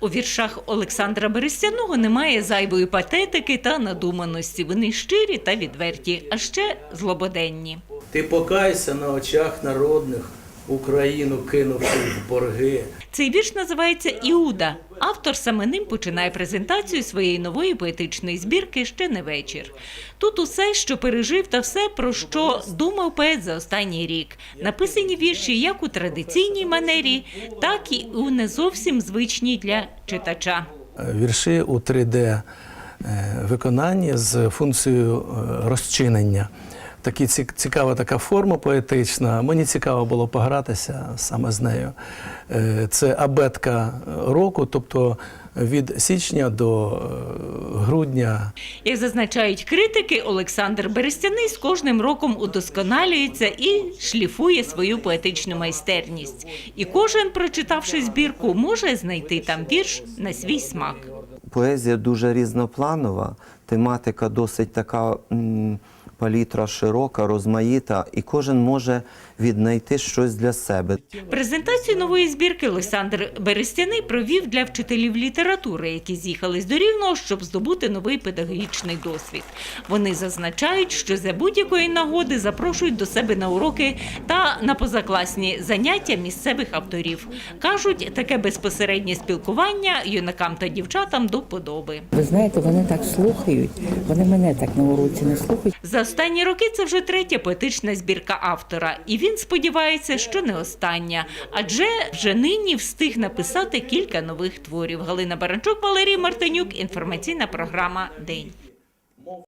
У віршах Олександра Берестяного немає зайвої патетики та надуманості. Вони щирі та відверті, а ще злободенні. Ти покайся на очах народних, Україну кинувши в борги. Цей вірш називається Іуда. Автор саме ним починає презентацію своєї нової поетичної збірки Ще не вечір. Тут усе, що пережив, та все, про що думав поет за останній рік. Написані вірші як у традиційній манері, так і у не зовсім звичній для читача. Вірші у 3D е, виконанні з функцією е, розчинення. Такі цікава така форма поетична. Мені цікаво було погратися саме з нею. Е, Це абетка року, тобто від січня до е, грудня Як зазначають критики, Олександр Берестяний з кожним роком удосконалюється і шліфує свою поетичну майстерність. І кожен, прочитавши збірку, може знайти там вірш на свій смак. Поезія дуже різнопланова, тематика досить така м, палітра широка, розмаїта, і кожен може віднайти щось для себе. Презентацію нової збірки Олександр Берестяний провів для вчителів літератури, які з'їхались до Рівного, щоб здобути новий педагогічний досвід. Вони зазначають, що за будь-якої нагоди запрошують до себе на уроки та на позакласні заняття місцевих авторів. Кажуть, таке безпосереднє спілкування юнакам та дівчатам до вподоби. Ви знаєте, вони так слухають, вони мене так на уроці не слухають. За останні роки це вже третя поетична збірка автора, і він сподівається, що не остання, адже вже нині встиг написати кілька нових творів. Галина Баранчук, Валерій Мартинюк. Інформаційна програма День.